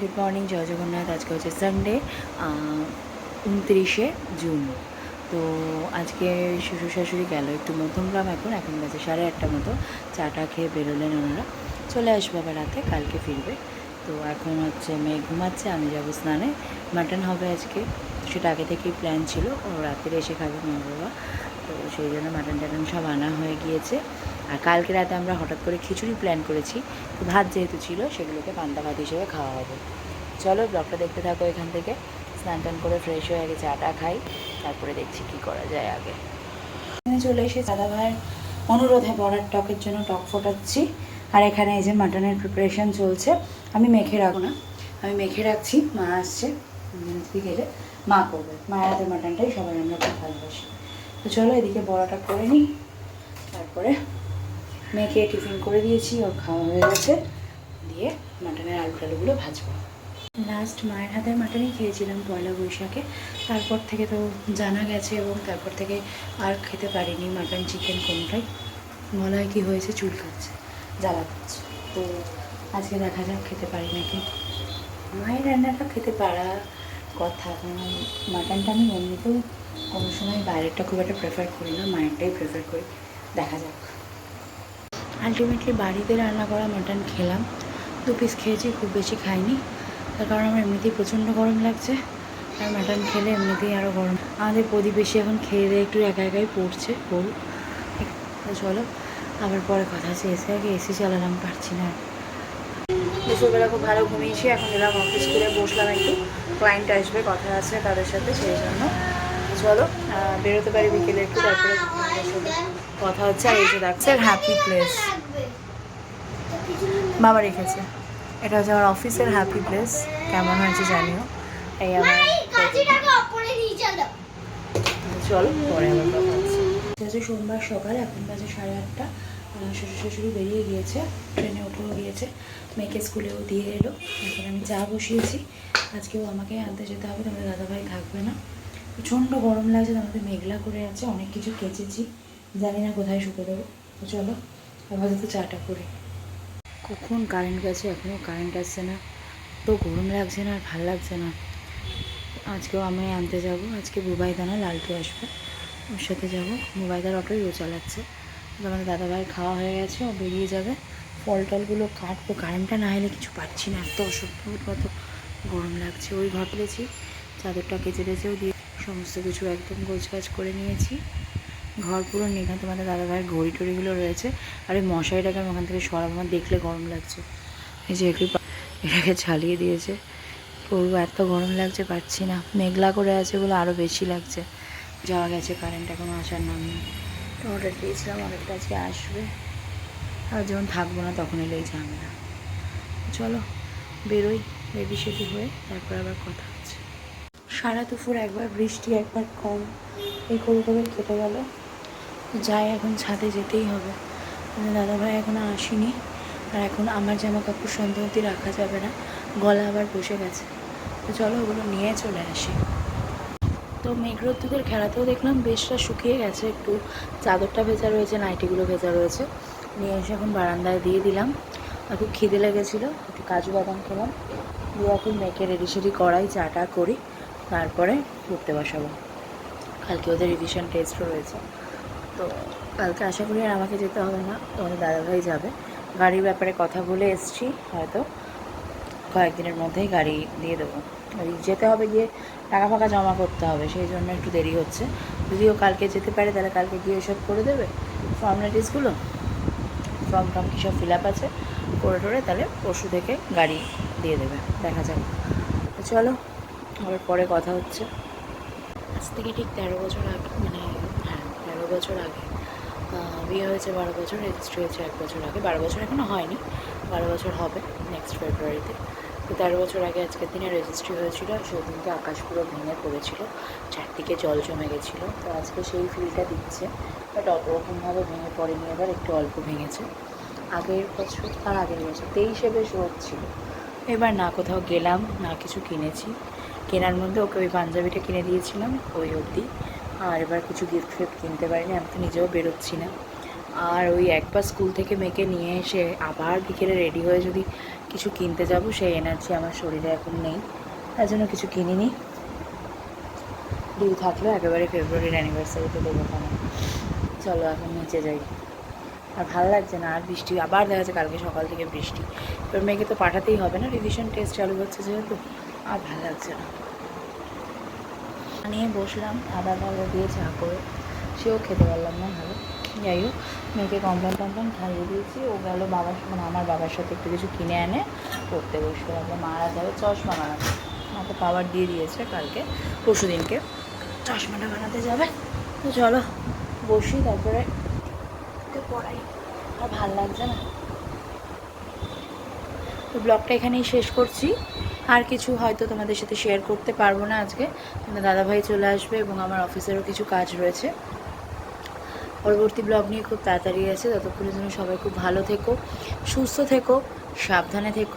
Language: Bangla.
গুড মর্নিং জয় জগন্নাথ আজকে হচ্ছে সানডে উনত্রিশে জুন তো আজকে শ্বশুর শাশুড়ি গেল একটু মধ্যমগ্রাম এখন এখন গেছে সাড়ে আটটা মতো। চাটা খেয়ে বেরোলেন ওনারা। চলে আসব আবার রাতে, কালকে ফিরবে। তো এখন হচ্ছে মেয়ে ঘুমাচ্ছে, আমি যাব স্নানে। মাটন হবে আজকে। সেটা আগে থেকেই প্ল্যান ছিল। ও রাত্রে এসে খাবে মা বাবা। তো সেই জন্য মাটন টাটন সব আনা হয়ে গিয়েছে। আর কালকে রাতে আমরা হঠাৎ করে খিচুড়ি প্ল্যান করেছি। তো ভাত যেহেতু ছিল, সেগুলোকে পান্তা ভাত হিসেবে খাওয়া হবে। চলো ব্লগটা দেখতে থাকো এখান থেকে। স্নান টান করে ফ্রেশ হয়ে আগে চাটা খাই। তারপরে দেখছি কি করা যায় আগে। এখানে চলে এসে দাদা ভাইয়ের অনুরোধে বড়ার টকের জন্য টক ফোটাচ্ছি। আর এখানে এই যে মাটনের প্রিপারেশন চলছে। আমি মেখে রাখব না। আমি মেখে রাখছি, মা আসছে। বিকেলে মা করবে। মায়ের হাতের মাটনটাই সবাই আমরা খুব ভালোবাসি। তো চলো এদিকে বড়াটা করে নিই। তারপরে মেয়েকে টিফিন করে দিয়েছি ওর খাওয়া হয়ে গেছে। দিয়ে মাটনের আলু টালুগুলো ভাজবো। লাস্ট মায়ের হাতের মাটনই খেয়েছিলাম পয়লা বৈশাখে। তারপর থেকে তো জানা গেছে এবং তারপর থেকে আর খেতে পারিনি মাটন চিকেন কোনটাই। গলায় কি হয়েছে চুল খাচ্ছে জ্বালা করছে। তো আজকে দেখা যাক খেতে পারি নাকি। মায়ের রান্নাটা খেতে পারা কথা। কারণ মাটনটা আমি এমনিতেও কোনো সময় বাইরেরটা খুব একটা প্রেফার করি না, মায়েরটাই প্রেফার করি। দেখা যাক। আলটিমেটলি বাড়িতে রান্না করা মাটন খেলাম। দু পিস খেয়েছি, খুব বেশি খাইনি। তার কারণ আমার এমনিতেই প্রচণ্ড গরম লাগছে। আর মাটন খেলে এমনিতেই আরও গরম। আমাদের প্রতিবেশী এখন খেয়ে দিয়ে একটু একা একাই পড়ছে, বউ। চলো, আবার পরে কথা আছে এসে আগে এসি চালালাম, পারছি না। দুপুরবেলা খুব ভালো ঘুমিয়েছি, এখন এলাম অফিস করে বসলাম একটু। ক্লায়েন্ট আসবে কথা আছে তাদের সাথে সেই জন্য। চলো বেরোতে পারি বিকেলে একটু তারপরে কথা হচ্ছে আর এই যে দেখছে হ্যাপি প্লেস বাবা রেখেছে। এটা হচ্ছে আমার অফিসের হ্যাপি প্লেস কেমন হয়েছে জানিও। এই আমার চলো পরে কথা হচ্ছে। সোমবার সকাল এখন বাজে সাড়ে আটটা। শ্বশুর শাশুড়ি বেরিয়ে গিয়েছে ট্রেনে উঠেও গিয়েছে মেয়েকে স্কুলেও দিয়ে এলো। এখন আমি চা বসিয়েছি। আজকেও আমাকে আনতে যেতে হবে, তোমাদের দাদাভাই থাকবে না। প্রচণ্ড গরম লাগছে আমাদের মেঘলা করে আছে, অনেক কিছু কেচেছি। জানি না কোথায় শুকে দেবো। তো চলো, আপাতত চাটা করি কখন কারেন্ট গেছে এখনও কারেন্ট আসছে না। তো গরম লাগছে না আর ভালো লাগছে না। আজকেও আমি আনতে যাব, আজকে বুবাইদানা লালটু আসবে। ওর সাথে যাব, বুবাইদার অটোই ও চালাচ্ছে। আমাদের দাদাভাই খাওয়া হয়ে গেছে, ও বেরিয়ে যাবে। ফল টলগুলো কাটবো কারেন্টটা না এলে কিছু পাচ্ছি না, এত অসভ্য কত গরম লাগছে। ওই তুলেছি। চাদরটা কেচে টেচেও দিয়ে সমস্ত কিছু একদম গোছগাছ করে নিয়েছি। ঘর পুরো নিঘা, তোমাদের দাদাভাইয়ের ঘড়ি টড়িগুলো রয়েছে। আর এই মশারিটাকে আমি ওখান থেকে সরাবো, আমার দেখলে গরম লাগছে। এই যে একটু এটাকে ছালিয়ে দিয়েছে। করব এত গরম লাগছে পাচ্ছি না। মেঘলা করে আছে বলে আরও বেশি লাগছে। যাওয়া গেছে কারেন্ট এখনও আসার নাম নেই। তো অর্ডার দিয়েছিলাম অর্ডারটা আজকে আসবে। আর যখন থাকব না তখন এলেই ঝামেলা চলো, বেরোই। রেডি সেডি হয়ে, তারপর আবার কথা হচ্ছে। সারা দুপুর একবার বৃষ্টি, একবার কম, এই করে করে কেটে গেল। যাই, এখন ছাদে যেতেই হবে। দাদাভাই এখনও আসেনি, আর এখন আমার জামা কাপড় সন্দেহতি রাখা যাবে না, গলা আবার বসে গেছে। তো চলো ওগুলো নিয়ে চলে আসি। তো মেঘরোদ্দুদের খেলাতেও দেখলাম বেশটা শুকিয়ে গেছে, একটু চাদরটা ভেজা রয়েছে, নাইটিগুলো ভেজা রয়েছে। নিয়ে এসে এখন বারান্দায় দিয়ে দিলাম। আর খুব খিদে লেগেছিলো, একটু কাজু বাদাম খেলাম। দিয়ে এখন মেয়েকে রেডি সেডি করাই চাটা করি, তারপরে পড়তে বসাবো। কালকে ওদের রিভিশন টেস্টও রয়েছে। তো কালকে আশা করি আর আমাকে যেতে হবে না, তোমাদের দাদাভাই যাবে। গাড়ির ব্যাপারে কথা বলে এসছি, হয়তো কয়েকদিনের মধ্যেই গাড়ি দিয়ে দেবো। যেতে হবে গিয়ে, টাকা ফাকা জমা করতে হবে, সেই জন্য একটু দেরি হচ্ছে। যদিও কালকে যেতে পারে, তাহলে কালকে গিয়ে এসব করে দেবে। ফর্মালিটিসগুলো ফর্ম টর্ম কী সব ফিল আপ আছে? করে টোরে তাহলে পরশু থেকে গাড়ি দিয়ে দেবে, দেখা যাক। চলো, আবার পরে কথা হচ্ছে। আজ থেকে ঠিক তেরো বছর আগে মানে হ্যাঁ তেরো বছর আগে বিয়ে হয়েছে বারো বছর রেজিস্ট্রি হয়েছে এক বছর আগে। বারো বছর এখনও হয়নি, বারো বছর হবে নেক্সট ফেব্রুয়ারিতে তো তেরো বছর আগে আজকের দিনে রেজিস্ট্রি হয়েছিল, সেদিনকে আকাশ পুরো ভেঙে পড়েছিল, চারদিকে জল জমে গেছিল। তো আজকে সেই ফিলটা দিচ্ছে বাট অত রকমভাবে ভেঙে পড়েনি, এবার একটু অল্প ভেঙেছে। আগের বছর, তার আগের বছর, তেইশে বেশ রোদ ছিল। এবার না কোথাও গেলাম, না কিছু কিনেছি। কেনার মধ্যে ওকে ওই পাঞ্জাবিটা কিনে দিয়েছিলাম, ওই অবধি। আর এবার কিছু গিফট ফিফট কিনতে পারিনি, আমি তো নিজেও বেরোচ্ছি না। আর ওই একবার স্কুল থেকে মেয়েকে নিয়ে এসে আবার বিকেলে রেডি হয়ে যদি কিছু কিনতে যাব, সেই এনার্জি আমার শরীরে এখন নেই। তার জন্য কিছু কিনিনি। ডিউ থাকলেও একেবারে ফেব্রুয়ারির অ্যানিভার্সারিতে দেবো কেন? চলো এখন নিচে যাই। আর ভালো লাগছে না, আর বৃষ্টি, আবার দেখা যাচ্ছে কালকে সকাল থেকে বৃষ্টি। এবার মেয়েকে তো পাঠাতেই হবে না রিভিশন টেস্ট চালু হচ্ছে যেহেতু, আর ভালো লাগছে না। নিয়ে বসলাম, আদা ভালো দিয়ে চা করে, সেও খেতে পারলাম না ভালো। যাই হোক, মেয়েকে কমপ্লেন টমপ্লেন খাইয়ে দিয়েছি, ও গেল বাবার মানে আমার বাবার সাথে একটু কিছু কিনে এনে পড়তে বসবে তারপরে মারা যাবে, চশমা বানাতে। মাকে পাওয়ার দিয়ে দিয়েছে কালকে পরশু দিনকে চশমাটা বানাতে যাবে, তো চলো, বসি, তারপরে ওকে পড়াই। আর ভালো লাগছে না। তো ব্লগটা এখানেই শেষ করছি। আর কিছু হয়তো তোমাদের সাথে শেয়ার করতে পারব না আজকে। তোমার দাদাভাই চলে আসবে এবং আমার অফিসেরও কিছু কাজ রয়েছে। পরবর্তী ব্লগ নিয়ে খুব তাড়াতাড়ি আছে ততক্ষণের জন্য সবাই খুব ভালো থেকো, সুস্থ থেকো, সাবধানে থেকো।